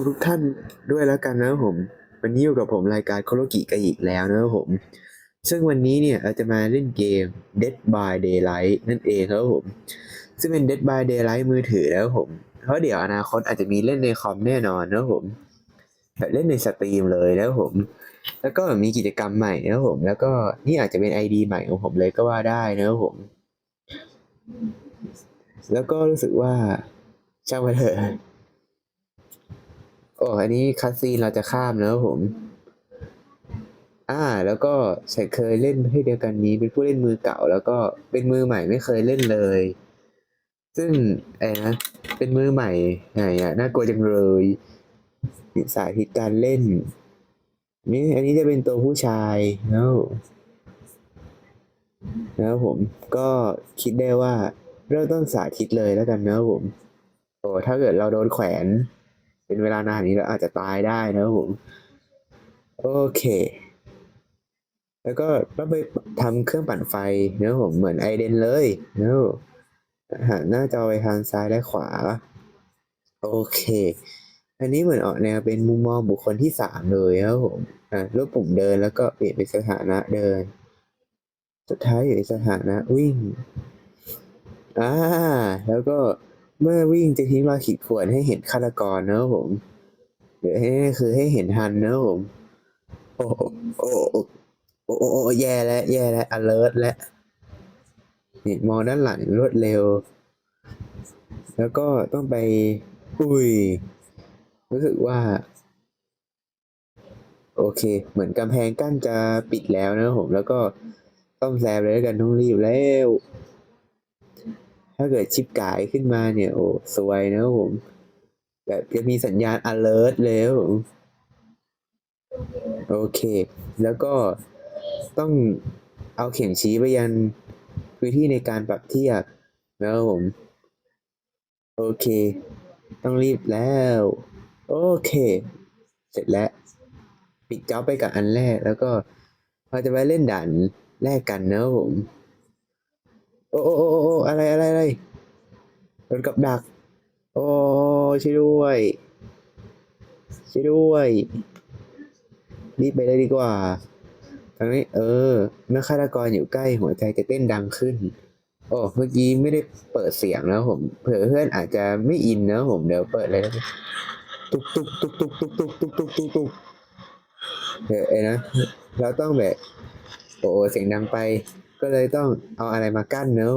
มทุกท่านด้วยแล้วกันนะครับผม วันนี้อยู่กับผมรายการโคโลกิกันอีกแล้วนะครับผม ซึ่งวันนี้เนี่ยเราจะมาเล่นเกม Dead by Daylight นั่นเองครับผม ซึ่งเป็น Dead by Daylight มือถือแล้วผม เพราะเดี๋ยวอนาคตอาจจะมีเล่นในคอมแน่นอนนะครับผมแบบเล่นในสตรีมเลยแล้วผม แล้วก็มีกิจกรรมใหม่นะครับผม แล้วก็นี่อาจจะเป็น ID ใหม่ของผมเลยก็ว่าได้นะครับผม แล้วก็รู้สึกว่าช่างมาเถอะ โอ้อันนี้คัสซีนเราจะข้ามนะครับผม อ่า แล้วก็ฉันเคยเล่นประเภทเดียวกันนี้ เป็นผู้เล่นมือเก่า แล้วก็เป็นมือใหม่ไม่เคยเล่นเลย ซึ่งไอ้นะเป็นมือใหม่ไงอะน่ากลัวจังเลยสาธิตการเล่นนี่อันนี้จะเป็นตัวผู้ชายแล้วแล้วผมก็คิดได้ว่าเริ่มต้นสาธิตเลยแล้วกันนะครับผม โอ้ถ้าเกิดเราโดนแขวน เป็นเวลานานนี้เราอาจจะตายได้นะครับผม โอเค แล้วก็ต้องไปทำเครื่องปั่นไฟนะครับผมเหมือนไอเดนเลยนะครับหันหน้าจอไปทางซ้ายและขวา โอเค อันนี้เหมือนออกแนวเป็นมุมมองบุคคลที่สามเลยครับผมอะรูปปุ่มเดินแล้วก็เปลี่ยนเป็นสถานะเดิน สุดท้ายอยู่ในสถานะวิ่งอ่าแล้วก็ เมื่อวิ่งจะทิ้งรอยขีดข่วนให้เห็นฆาตกรนะครับผมหรือให้คือให้เห็นทันนะครับผมโอ้โอ้โอ้โอ้โอ้โอ้แย่แล้วแย่แล้ว alert แล้วนี่มองด้านหลังรวดเร็ว แล้วก็ต้องไป อุ้ย รู้สึกว่า โอเค เหมือนกำแพงกั้นจะปิดแล้วนะผม แล้วก็ต้องแซมเลยกันต้องรีบแล้ว ถ้าเกิดชิปกายขึ้นมาเนี่ย โอ้สวยนะครับผม แบบจะมีสัญญาณ alert เลยครับผมโอเค แล้วก็ต้องเอาเข็มชี้ไปยันพื้นที่ในการปรับเทียบนะครับผม โอเค ต้องรีบแล้ว โอเค เสร็จแล้ว ปิดจ็อบไปกับอันแรกแล้วก็เราจะไปเล่นด่านแรกกันนะครับผม โอ้โอ้โอ้อะไรอะไรอะไรโดนกับดัก โอ้ช่วยด้วยช่วยด้วยรีบไปเลยดีกว่าตอนนี้เออ เมื่อฆาตกรอยู่ใกล้หัวใจจะเต้นดังขึ้น โอ้เมื่อกี้ไม่ได้เปิดเสียงแล้วผม เผื่อเพื่อนอาจจะไม่อินนะผมเดี๋ยวเปิดเลยนะตุกตุกตุกตุกตุกตุกตุกตุกตุกตุกเดี๋ยวไอ้นะเราต้องแบบโอ้เสียงดังไป ก็เลยต้องเอาอะไรมากั้นเนอะ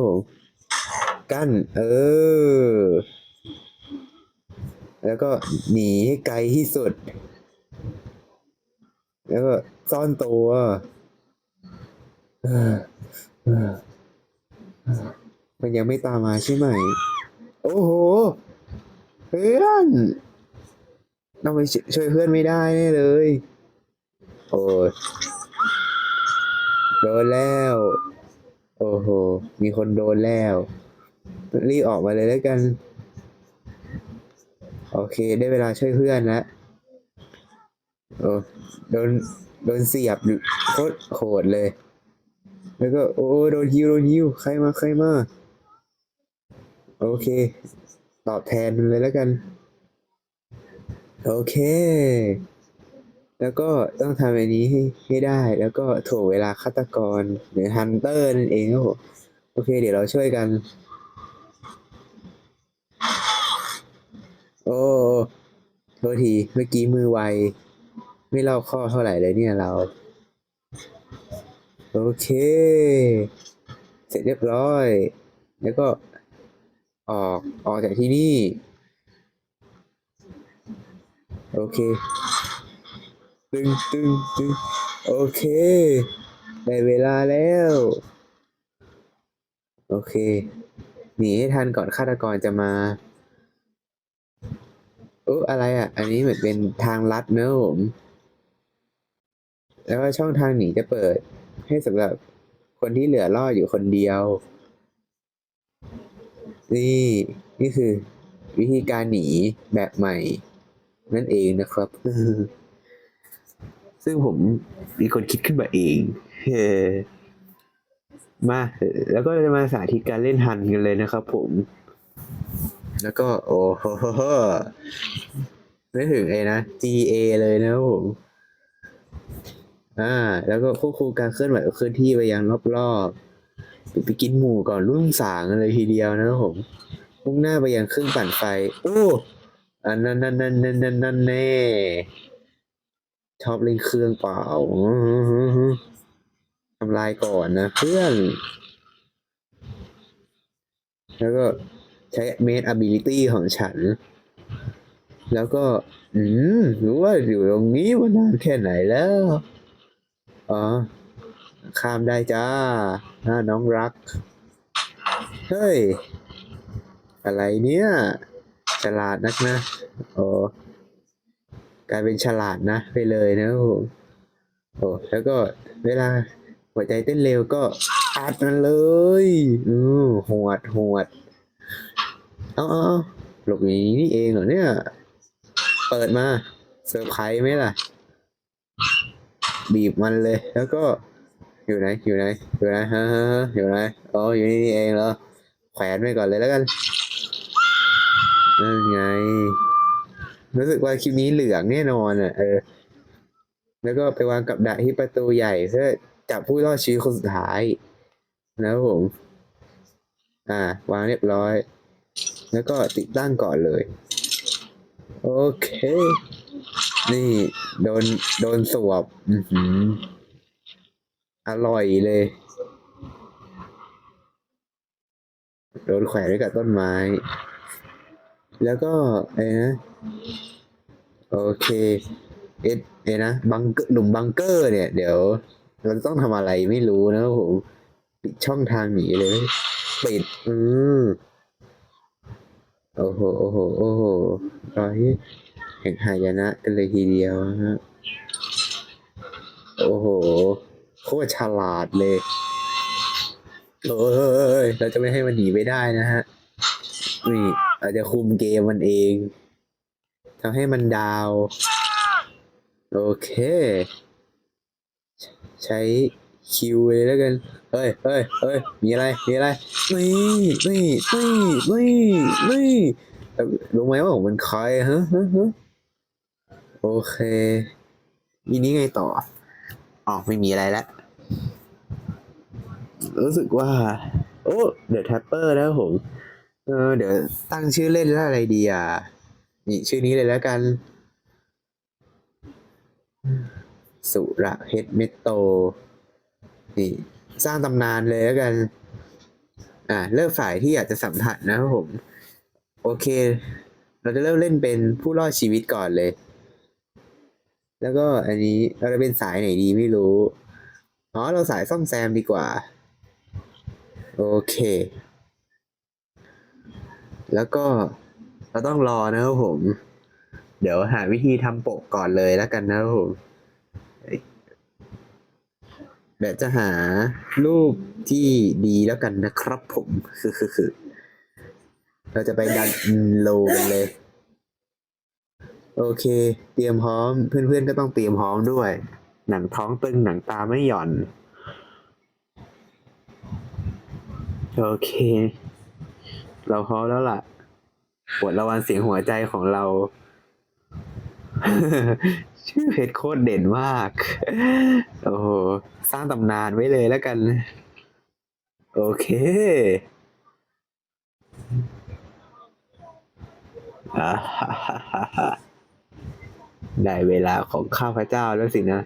กั้น เออ แล้วก็หนีให้ไกลที่สุด แล้วก็ซ่อนตัวมันยังไม่ตามมาใช่ไหม โอ้โห เพื่อนต้องไปช่วยเพื่อนไม่ได้เลย โอ้ โดนแล้ว โอ้โห มีคนโดนแล้ว รีบออกมาเลยแล้วกัน โอเค ได้เวลาช่วยเพื่อนแล้วโอ้โดน โดนเสียบโคตรโหดเลย แล้วก็ โอ้ โดนฮิว โดนฮิว ใครมา ใครมา โอเค ตอบแทนมันเลยแล้วกัน โอเค แล้วก็ต้องทำอันนี้ให้ให้ได้ แล้วก็ถ่วงเวลาฆาตกรหรือฮันเตอร์นั่นเองครับผมโอเค เดี๋ยวเราช่วยกัน โอ้โทษทีเมื่อกี้มือไว ไม่รอบข้อเท่าไหร่เลยเนี่ยเรา โอเค เสร็จเรียบร้อย แล้วก็ออกออกจากที่นี่ โอเค ตึงตึงตึงโอเคได้เวลาแล้ว โอเค หนีให้ทันก่อนฆาตกรจะมาเอออะไรอะ อันนี้เหมือนเป็นทางลัดเนอะผมแล้วก็ช่องทางหนีจะเปิด ให้สำหรับคนที่เหลือรอดอยู่คนเดียว นี่ นี่คือ วิธีการหนีแบบใหม่ นั่นเองนะครับ ซึ่งผมมีคนคิดขึ้นมาเองเฮมาแล้วก็จะมาสาธิตการเล่นฮันกันเลยนะครับผม แล้วก็ โอ้โหไม่ถึงเอนะ GA เลยนะครับผม อ่า แล้วก็ควบคุมการเคลื่อนไหวเคลื่อนที่ไปยังรอบๆไปกินหมูก่อนรุ่งสางเลยทีเดียวนะครับผมมุ่งหน้าไปยังเครื่องปั่นไฟ โอ้อันนั้นนั่นนั่นนั่นนั่นนั่นแน่ ชอบเล่นเครื่องเปล่าทำลายก่อนนะเพื่อน แล้วก็ใช้ main ability ของฉัน แล้วก็ อืมรู้ว่าอยู่ตรงนี้มานานแค่ไหนแล้ว อ๋อ ข้ามได้จ้าน้าน้องรัก เฮ้ย อะไรเนี่ยฉลาดนักนะ โอ้ กลายเป็นฉลาดนะ ไปเลยนะโอ้โอ้แล้วก็เวลาหัวใจเต้นเร็วก็อัดมันเลยอือหวดหวดเอาเอาหลบอย่างนี้นี่เองเหรอเนี่ย เปิดมาเซอร์ไพรส์ไหมล่ะ บีบมันเลย แล้วก็ อยู่ไหน อยู่ไหน อยู่ไหนฮะฮะฮะอยู่ไหนอ๋ออยู่นี่นี่เองเหรอแขวนไว้ก่อนเลยแล้วกันนั่นไง รู้สึกว่าคลิปนี้เหลืองแน่นอนอะเออ แล้วก็ไปวางกับดักที่ประตูใหญ่เพื่อจับผู้รอดชีวิตคนสุดท้ายนะครับผม อ่า วางเรียบร้อย แล้วก็ติดตั้งก่อนเลย โอเค นี่ โดน โดนสวบ อือหือ อร่อยเลย โดนแขวนไว้กับต้นไม้ แล้วก็ไอ้นะโอเคเอ็ดเอ็นะบังเกอร์หลุมบังเกอร์เนี่ย เดี๋ยวเราจะต้องทำอะไรไม่รู้นะผมปิดช่องทางหนีเลย ปิด อืมโอ้โหโอ้โหโอ้โหรอยแห่งหายนะกันเลยทีเดียวฮะโอ้โหโคตรฉลาดเลยเอ้ยเราจะไม่ให้มันหนีไปได้นะฮะ นี่อาจจะคุมเกมมันเองทำให้มันดาว โอเค ใช้คิวเลยแล้วกัน เฮ้ยเฮ้ยเฮ้ยมีอะไร มีอะไร นี่นี่นี่นี่นี่รู้ไหมว่าผมเป็นใครฮะฮะฮะโอเคอีนี้ไงต่อ อ๋อ ไม่มีอะไรแล้ว รู้สึกว่า โอ้ เดี๋ยวแท็ปเปอร์แล้วผม เออเดี๋ยวตั้งชื่อเล่นว่าอะไรดีอะ นี่ชื่อนี้เลยแล้วกัน สุระเพชรเมตโต นี่สร้างตำนานเลยแล้วกัน อ่าเริ่มฝ่ายที่อยากจะสัมผัสนะครับผม โอเค เราจะเริ่มเล่นเป็นผู้รอดชีวิตก่อนเลย แล้วก็อันนี้เราจะเป็นสายไหนดีไม่รู้ อ๋อ เราสายซ่อมแซมดีกว่า โอเค แล้วก็เราต้องรอนะครับผม เดี๋ยวหาวิธีทำปกก่อนเลยแล้วกันนะครับผมเดี๋ยวจะหารูปที่ดีแล้วกันนะครับผมคือคือคือเราจะไปดันโลกันเลย โอเค เตรียมพร้อม เพื่อนๆก็ต้องเตรียมพร้อมด้วย หนังท้องตึงหนังตาไม่หย่อน โอเค เราพร้อมแล้วล่ะ ปวดระวันเสียงหัวใจของเรา ชื่อเพจโคตรเด่นมาก โอ้โห สร้างตำนานไว้เลยแล้วกัน โอเค ได้เวลาของข้าพเจ้าแล้วสินะ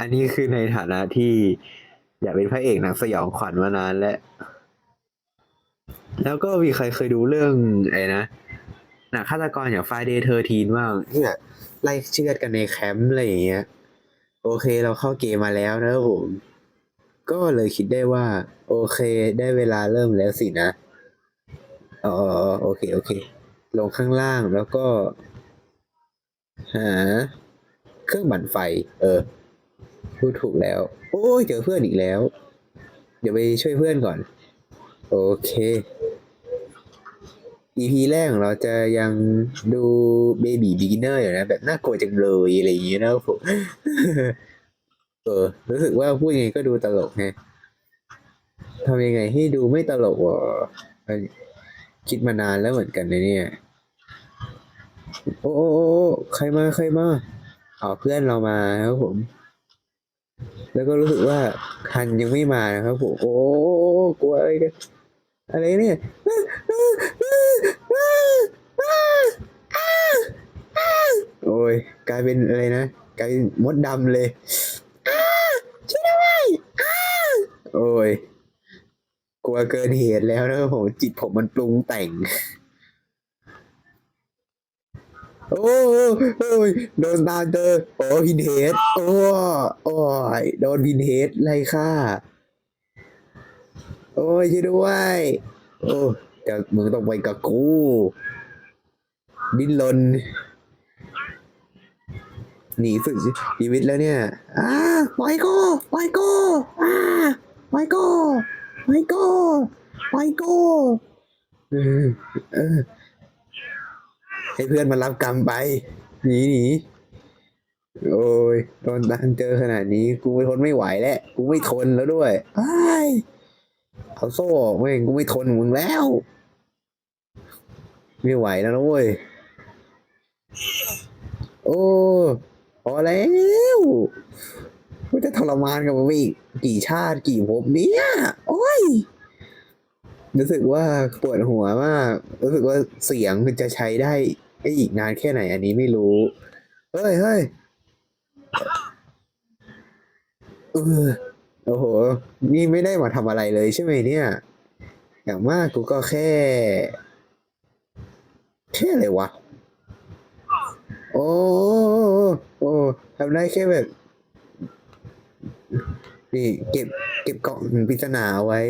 อันนี้คือในฐานะที่ อยากเป็นพระเอกหนังสยองขวัญมานานแล้ว แล้วก็มีใครเคยดูเรื่องไอ้นะหนังฆาตกรอย่าง Friday 13บ้างที่แบบไล่เชือดกันในแคมป์อะไรอย่างเงี้ย โอเคเราเข้าเกมมาแล้วนะครับผม ก็เลยคิดได้ว่า โอเคได้เวลาเริ่มแล้วสินะอ๋อโอเคโอเค ลงข้างล่างแล้วก็หาเครื่องบั่นไฟ เออพูดถูกแล้ว โอ้ยเจอเพื่อนอีกแล้ว เดี๋ยวไปช่วยเพื่อนก่อน โอเค EP แรกของเราจะยังดูเบบีบิ๊กเนอร์อยู่นะ แบบน่ากลัวจังเลยอะไรอย่างเงี้ยนะผมเออ รู้สึกว่าพูดยังไงก็ดูตลกไงทำยังไงให้ดูไม่ตลกวะคิดมานานแล้วเหมือนกันนะเนี่ย โอ้โอ้โอ้ใครมาใครมาอ๋อเพื่อนเรามาครับผม แล้วก็รู้สึกว่าคันยังไม่มานะครับผมโอ้โอ้โอ้กลัวอะไรกันอะไรเนี่ย โอ้ยกลายเป็นอะไรนะกลายเป็นมดดำเลยช่วยด้วยโอ้ยกลัวเกินเหตุแล้วนะครับผมจิตผมมันปรุงแต่ง โอ้โอ้ยโดนตามเจอโอ้พินเฮดโอ้โอ้ยโดนพินเฮดไล่ฆ่าโอ้ยช่วยด้วย โอ้แต่มึงต้องไปกับกู ดิ้นรน หนีฝึกชีวิตแล้วเนี่ยอ้าปล่อยกูปล่อยกูอ้าปล่อยกูปล่อยกูปล่อยกูเออเออให้เพื่อนมารับกรรมไปหนีหนีโอ้ยโดนตามเจอขนาดนี้ กูไม่ทนไม่ไหวแล้วกูไม่ทนแล้วด้วยไอ้เอาโซ่ออกแม่กูไม่ทนมึงแล้ว ไม่ไหวแล้วนะเว้ย โอ้ พอแล้วกูจะทรมานกับมึงไปอีกกี่ชาติกี่ภพเนี่ย โอ้ย รู้สึกว่าปวดหัวมาก รู้สึกว่าเสียงมันจะใช้ได้ได้อีกนานแค่ไหน อันนี้ไม่รู้ เฮ้ยเฮ้ยเออโอ้โห นี่ไม่ได้มาทำอะไรเลยใช่ไหมเนี่ย อย่างมากกูก็แค่ แค่อะไรวะ โอ้โอ้ทำได้แค่แบบ นี่ เก็บ เก็บกล่องปริศนาเอาไว้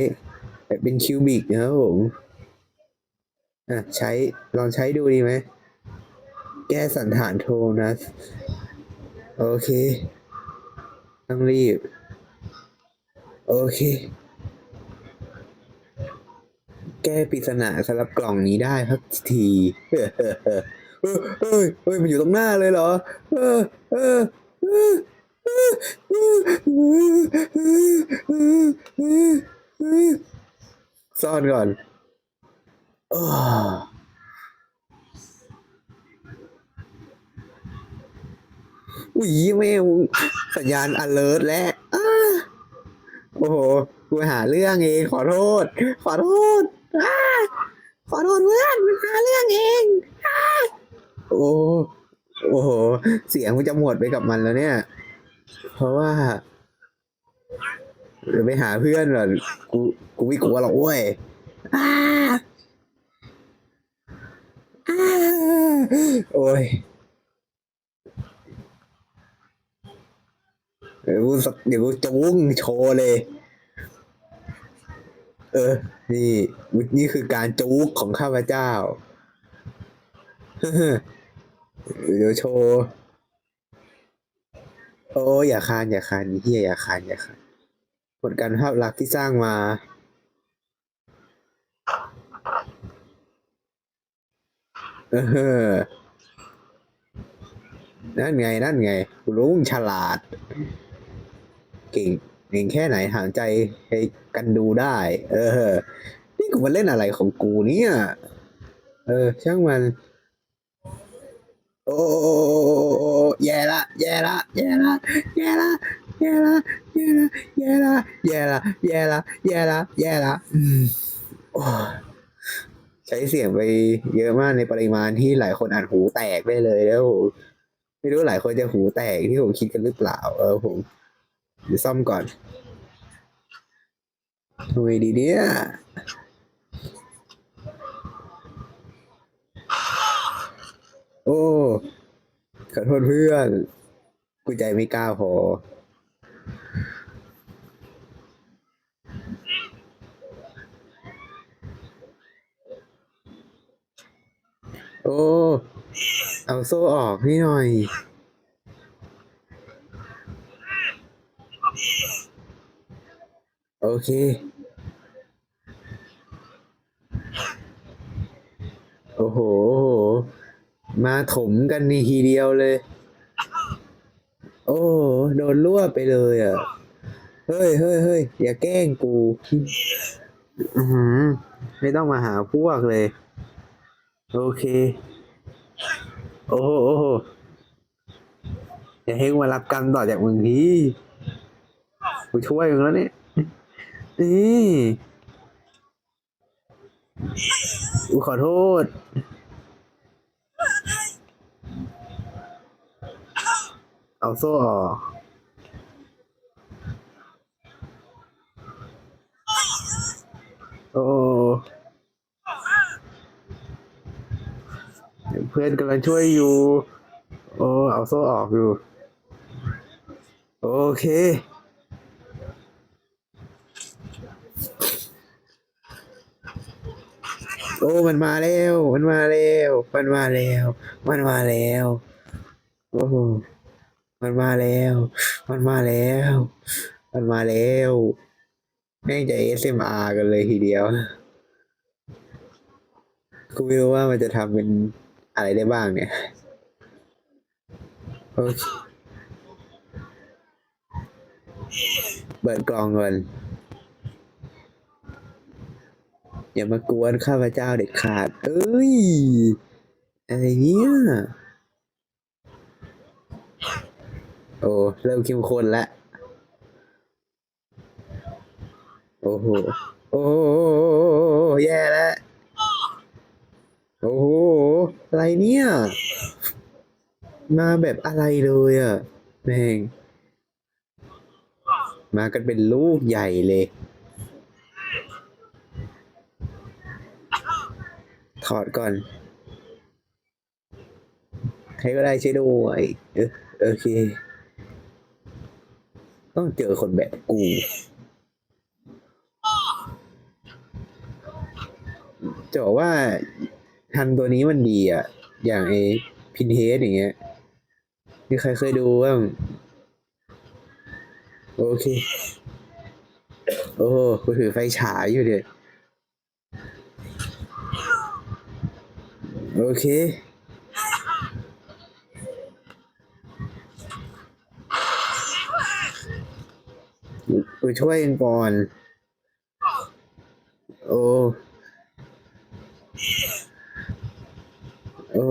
แบบเป็นคิวบิกนะครับผม อะ ใช้ ลองใช้ดูดีไหม แก้สันฐานโทนัสโอเค ต้องรีบ โอเค แก้ปริศนาสำหรับกล่องนี้ได้พักที เฮ้ยเฮ้ยเฮ้ยมันอยู่ตรงหน้าเลยเหรอ เออเออเออเออเออเออเออเออเออซ่อนก่อนอ้ออุ้ยแม่งสัญญาณ alert แล้วอ้าโอ้โหกูหาเรื่องเอง ขอโทษ ขอโทษอ้าขอโทษเพื่อนมันหาเรื่องเองอ้า โอ้โอ้โห เสียงมันจะหมดไปกับมันแล้วเนี่ย เพราะว่าเดี๋ยวไปหาเพื่อนเหรอกูกูไม่กลัวหรอกเว้ยอ้าอาโอ้ยเดี๋ยวกูสักเดี๋ยวกูจูงโชว์เลย เออ นี่ นี่คือการจูกของข้าพเจ้า เดี๋ยวโชว์โอ้อย่าคานอย่าคานเฮียอย่าคานอย่าคานผลการภาพลักษณ์ที่สร้างมา เออ นั่นไง นั่นไงกูรู้มึงฉลาด เก่งเก่งแค่ไหนหางใจให้กันดูได้ เออ นี่กูมาเล่นอะไรของกูเนี่ย เออ ช่างมัน โอ้แย่ละ แย่ละ แย่ละ แย่ละ แย่ละ แย่ละ แย่ละ แย่ละ แย่ละ แย่ละ แย่ละอืมโอ้ใช้เสียงไปเยอะมากในปริมาณที่หลายคนอ่านหูแตกได้เลยแล้วไม่รู้หลายคนจะหูแตกที่ผมคิดกันหรือเปล่า เออผมเดี๋ยวซ่อมก่อนทำไงดีเนี่ย โอ้ขอโทษเพื่อน กูใจไม่กล้าพอโอ้ เอาโซ่ออกให้หน่อย โอเค โอ้โห มาถมกันนี่ทีเดียวเลย โอ้โดนรั่วไปเลยอะ เฮ้ยเฮ้ยเฮ้ยอย่าแกล้งกูอือไม่ต้องมาหาพวกเลย โอเค โอ้โหโอ้โหอย่าให้มารับกรรมต่อจากมึงพี่กูช่วยมึงแล้วเนี่ยนี่กูขอโทษ เอาโซ่โอ้เพื่อนกำลังช่วยอยู่ โอ้ เอาโซ่ออกอยู่ โอเค โอ้ มันมาแล้ว มันมาแล้ว มันมาแล้ว มันมาแล้ว โอ้โห มันมาแล้ว มันมาแล้ว มันมาแล้วแม่งจะ ASMR กันเลยทีเดียว กูไม่รู้ว่ามันจะทำเป็นอะไรได้บ้างเนี่ยโอเคเปิดกล่องก่อนอย่ามากวนข้าพเจ้าเด็ดขาด เอ้ย อะไรเนี่ย โอ้เริ่มเข้มข้นแล้วโอ้โหโอ้โหแย่แล้วโอ้โหอะไรเนี่ย มาแบบอะไรเลยอะแม่งมากันเป็นลูกใหญ่เลย ถอดก่อนใครก็ได้ช่วยด้วยเออโอเค ต้องเจอคนแบบกู จะบอกว่าทันตัวนี้มันดีอะ อย่างไอพินเฮดอย่างเงี้ยมีใครเคยดูบ้าง โอเค โอ้กูถือไฟฉายอยู่เดี๋ยโอเค กูช่วยเองก่อน โอ้ โอ้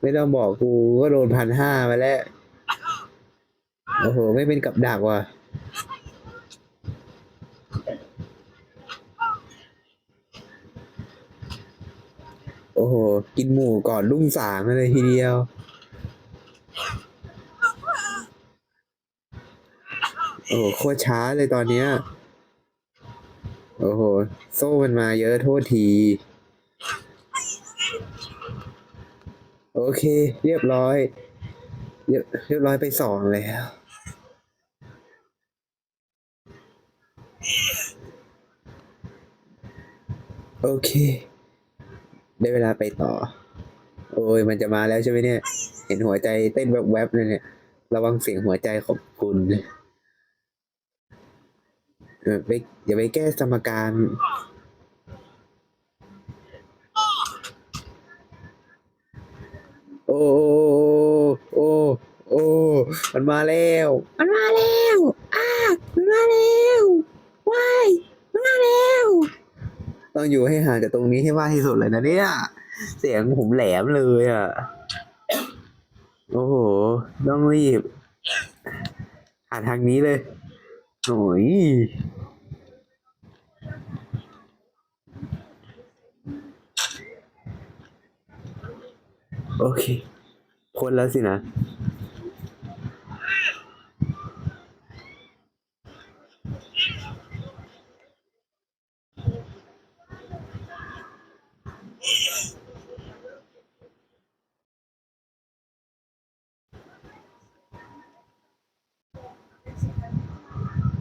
ไม่ต้องบอกกูก็โดนพันห้าไปแล้ว โอ้โห ไม่เป็นกับดักว่ะโอ้โห กินหมูก่อนรุ่งสางเลยทีเดียว อ้โหโคตรช้าเลยตอนเนี้ย โอ้โห โซ่มันมาเยอะโทษที โอเค เรียบร้อย เรียบเรียบร้อยไปสองแล้ว โอเค ได้เวลาไปต่อ โอ้ย มันจะมาแล้วใช่ไหมเนี่ย เห็นหัวใจเต้นแวบๆเลยเนี่ย ระวังเสียงหัวใจขอบคุณ เออไปอย่าไปแก้สมการโอ้โอ้โอ้มันมาแล้ว มันมาแล้วอ้ามันมาแล้วว้ายมันมาแล้ว ต้องอยู่ให้ห่างจากตรงนี้ให้มากที่สุดเลยนะเนี่ย เสียงผมแหลมเลยอะ โอ้โห ต้องรีบหาทางนี้เลยโอ้ย โอเคพ้นแล้วสินะ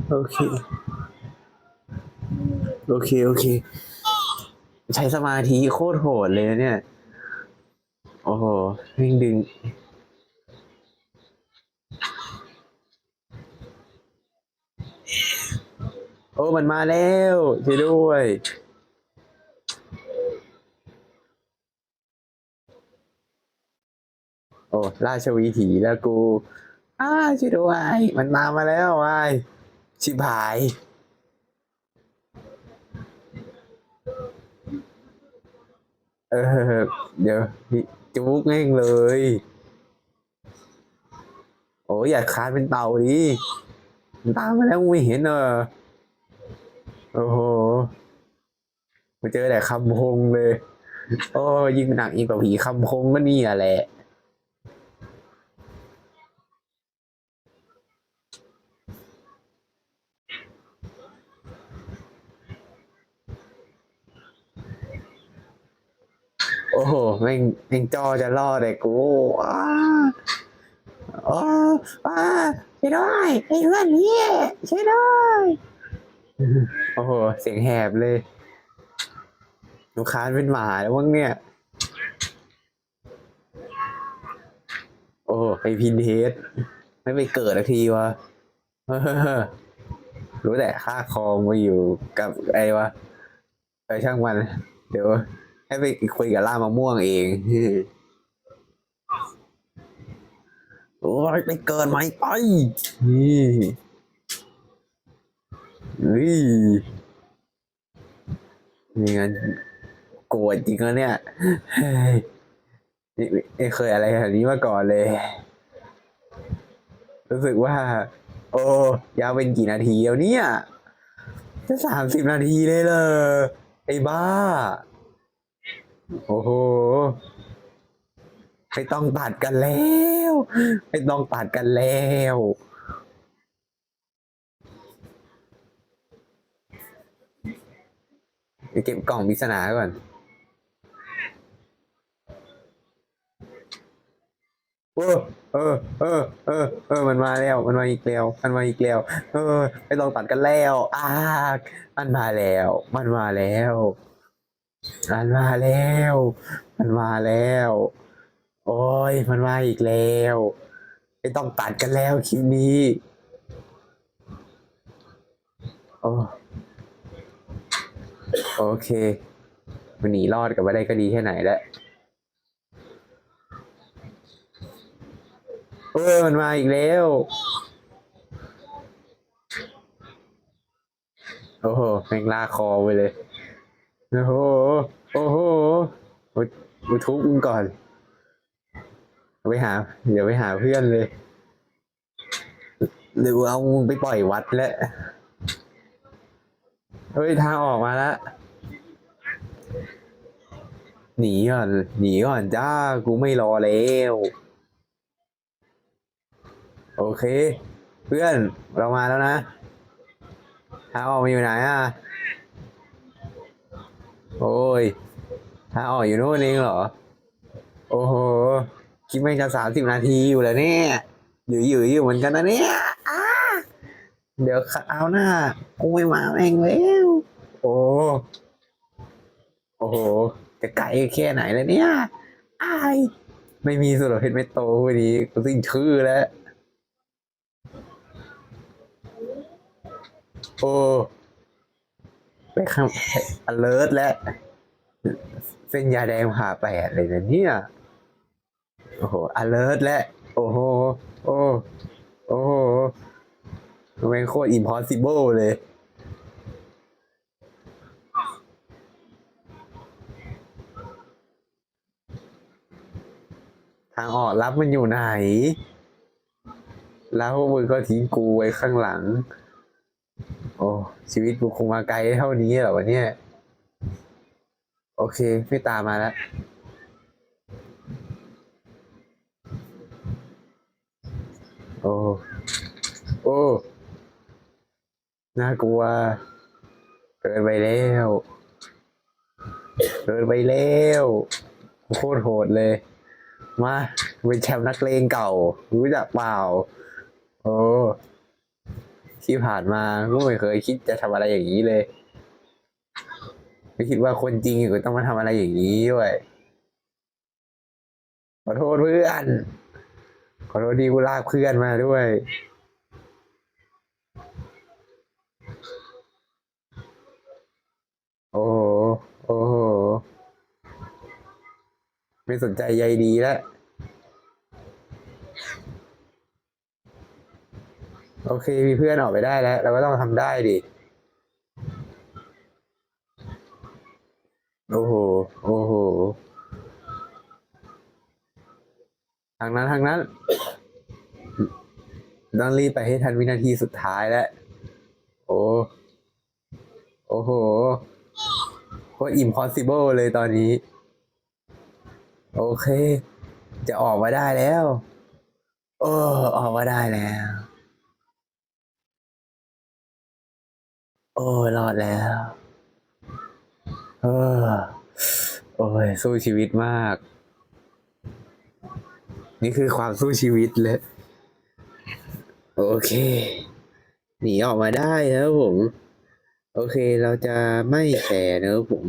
โอเค โอเค โอเค ใช้สมาธิโคตรโหดเลยนะเนี่ย วิ่งดึง โอ้ มันมาแล้วช่วยด้วยโอ้ราชวิถีแล้วกู อ้าช่วยด้วยมันมามาแล้ววายชิบหายเเออ เดี๋ยวพี่ จุกแม่งเลย โอ้ยอย่าคานเป็นเต่าดิมันตามมาแล้วไม่เห็นเออโอ้โหมาเจอแต่คำคงเลย โอ้ยิ่งหนักอีกกว่าผีคำคงก็นี่แหละ โอ้โหแม่งแม่งจอจะรอดเลยกูอ้าโอ้อ้าช่วยด้วยไอ้เพื่อนพี่ช่วยด้วยโอ้โหเสียงแหบเลยลูกค้าเป็นหมาแล้วมั้งเนี่ย โอ้โหไอพินเทสไม่ไปเกิดทีวะรู้แต่ค่าคองมาอยู่กับไอวะเออช่างมัน เดี๋ยว ให้ไปคุยกับล่ามะม่วงเองโอ้ยไปเกินไหมไปนี่นี่นี่งั้นโกรธจริงแล้วเนี่ยเฮ้ยนี่ไม่เคยอะไรแบบนี้มาก่อนเลย รู้สึกว่า โอ้ยาวเป็นกี่นาทีแล้วเนี่ยจะสามสิบนาทีเลยเลยไอ้บ้า โอ้โห ไม่ต้องตัดกันแล้ว ไม่ต้องตัดกันแล้วไปเก็บกล่องปริศนาก่อน เออ เออ เออ เออ เออ มันมาแล้ว มันมาอีกแล้ว มันมาอีกแล้ว เออไม่ต้องตัดกันแล้วอ่ามันมาแล้ว มันมาแล้ว มันมาแล้ว มันมาแล้ว โอ้ย มันมาอีกแล้ว ไม่ต้องตัดกันแล้วคลิปนี้ โอ้โอเค มันหนีรอดกลับมาได้ก็ดีแค่ไหนแล้วเออมันมาอีกแล้ว โอ้โหแม่งลากคอไปเลย โอ้โห โอ้โหโอ้ยกูทุบมึงก่อนไปหา เดี๋ยวไปหาเพื่อนเลย หรือเอามึงไปปล่อยวัดแล้ว เฮ้ย ทางออกมาแล้ว หนีก่อน หนีก่อนจ้า กูไม่รอแล้ว โอเค เพื่อน เรามาแล้วนะ ทางออกมาอยู่ไหนอะ โอ้ยทาออกอยู่นู่นเองเหรอ โอ้โห คิดไม่จะสามสิบนาทีอยู่แล้วเนี่ยอยู่อยู่อยู่เหมือนกันนะเนี่ยเดี๋ยวเอาหน้ากูไม่มาแม่งแล้วโอ้โอ้โหจะไกลแค่ไหนแล้วเนี่ยอายไม่มีสุรเพชรเมตโตวันนี้กูสิ้นชื่อแล้ว โอ้ ไปข้าง alert แล้วเส้นยาแดงผ่าแปดเลยนะเนี่ย โอ้โห alert แล้วโอ้โห โอ้โอ้โหม่งโคตร impossible เลย ทางออกรับมันอยู่ไหน แล้วพวกมึงก็ทิ้งกูไว้ข้างหลัง โอ้ชีวิตกูคงมาไกลเท่านี้เหรอวะเนี่ยโอเคไม่ตามมาแล้วโอ้โอ้น่ากลัวเกินไปแล้วเกินไปแล้วโคตรโหดเลย มาเป็นแชมป์นักเลงเก่า รู้จักเปล่า โอ้ ที่ผ่านมาก็ไม่เคยคิดจะทำอะไรอย่างนี้เลย ไม่คิดว่าคนจริงก็ต้องมาทำอะไรอย่างนี้ด้วยขอโทษเพื่อนขอโทษที่กูลากเพื่อนมาด้วยโอ้โห โอ้โห ไม่สนใจใยดีแล้ว โอเคมีเพื่อนออกไปได้แล้ว เราก็ต้องทำได้ดิ โอ้โห โอ้โห ทางนั้นทางนั้นต้องรีบไปให้ทันวินาทีสุดท้ายแล้ว โอ้ โอ้โหโคตรอิ่มพอสิเบิลเลยตอนนี้ โอเค จะออกมาได้แล้ว เออ ออกมาได้แล้ว โอ้ยรอดแล้ว เออ โอ้ย สู้ชีวิตมาก นี่คือความสู้ชีวิตเลยโอเค หนีออกมาได้นะครับผม โอเคเราจะไม่แฉนะครับผม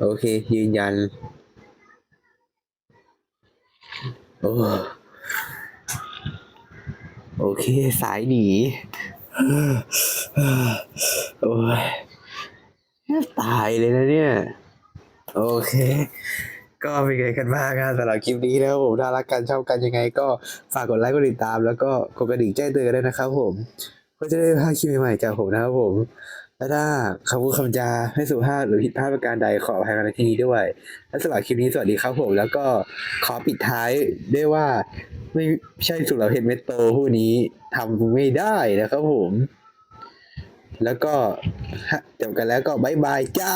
โอเค ยืนยัน โอ้โอเค สายหนี โอ้ยตายเลยนะเนี่ย โอเค ก็เป็นไงกันบ้างครับสำหรับคลิปนี้นะครับผมถ้ารักกันชอบกันยังไง ก็ฝากกดไลค์กดติดตามแล้วก็กดกระดิ่งแจ้งเตือนด้วยนะครับผม ก็จะได้ไม่พลาดคลิปใหม่ๆจากผมนะครับผม และถ้าคำพูดคำจาไม่สุภาพหรือผิดพลาดประการใดขออภัยมาในที่นี้ด้วย และสำหรับคลิปนี้สวัสดีครับผม แล้วก็ขอปิดท้ายด้วยว่า ไม่ใช่สุรเพชรเมตโตผู้นี้ทำไม่ได้นะครับผม แล้วก็จบกันแล้วก็บายบายจ้า